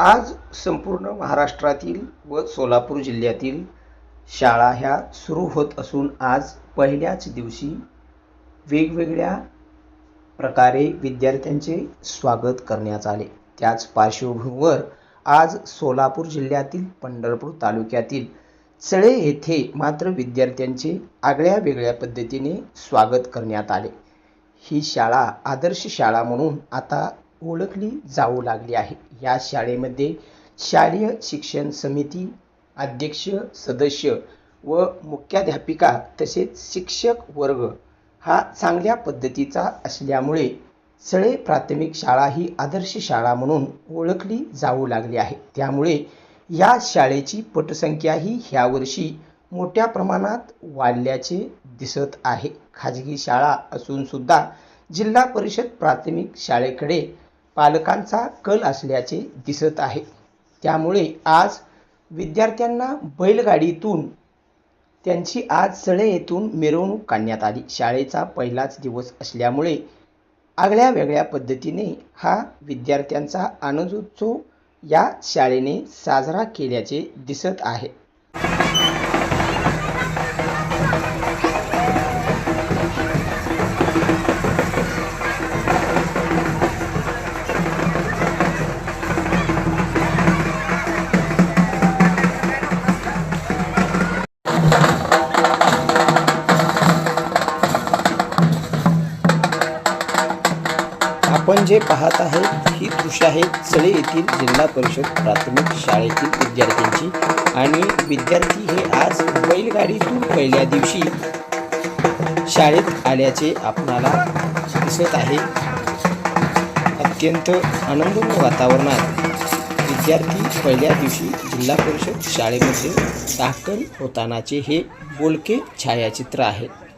आज संपूर्ण महाराष्ट्रातील व सोलापूर जिल्ह्यातील शाळा ह्या सुरू होत असून आज पहिल्याच दिवशी वेगवेगळ्या प्रकारे विद्यार्थ्यांचे स्वागत करण्यात आले. त्याच पार्श्वभूमीवर आज सोलापूर जिल्ह्यातील पंढरपूर तालुक्यातील चळे येथे मात्र विद्यार्थ्यांचे आगळ्या वेगळ्या पद्धतीने स्वागत करण्यात आले. ही शाळा आदर्श शाळा म्हणून आता ओळखली जाऊ लागली आहे. या शाळेमध्ये शालेय शिक्षण समिती अध्यक्ष सदस्य व मुख्याध्यापिका तसेच शिक्षक वर्ग हा चांगल्या पद्धतीचा असल्यामुळे सळे प्राथमिक शाळा ही आदर्श शाळा म्हणून ओळखली जाऊ लागली आहे. त्यामुळे या शाळेची पटसंख्याही ह्या वर्षी मोठ्या प्रमाणात वाढल्याचे दिसत आहे. खाजगी शाळा असूनसुद्धा जिल्हा परिषद प्राथमिक शाळेकडे पालकांचा कल असल्याचे दिसत आहे. त्यामुळे आज विद्यार्थ्यांना बैलगाडीतून त्यांची आज सळे येथून मिरवणूक काढण्यात आली. शाळेचा पहिलाच दिवस असल्यामुळे आगळ्या वेगळ्या पद्धतीने हा विद्यार्थ्यांचा आनंदोत्सव या शाळेने साजरा केल्याचे दिसत आहे. आपण जे पाहत आहेत ही दृश्य आहे चळे येथील जिल्हा परिषद प्राथमिक शाळेतील विद्यार्थ्यांची. आणि विद्यार्थी हे आज बैलगाडीतून पहिल्या दिवशी शाळेत आल्याचे आपणाला दिसत आहे. अत्यंत आनंदमय वातावरणात विद्यार्थी पहिल्या दिवशी जिल्हा परिषद शाळेमध्ये दाखल होतानाचे हे बोलके छायाचित्र आहे.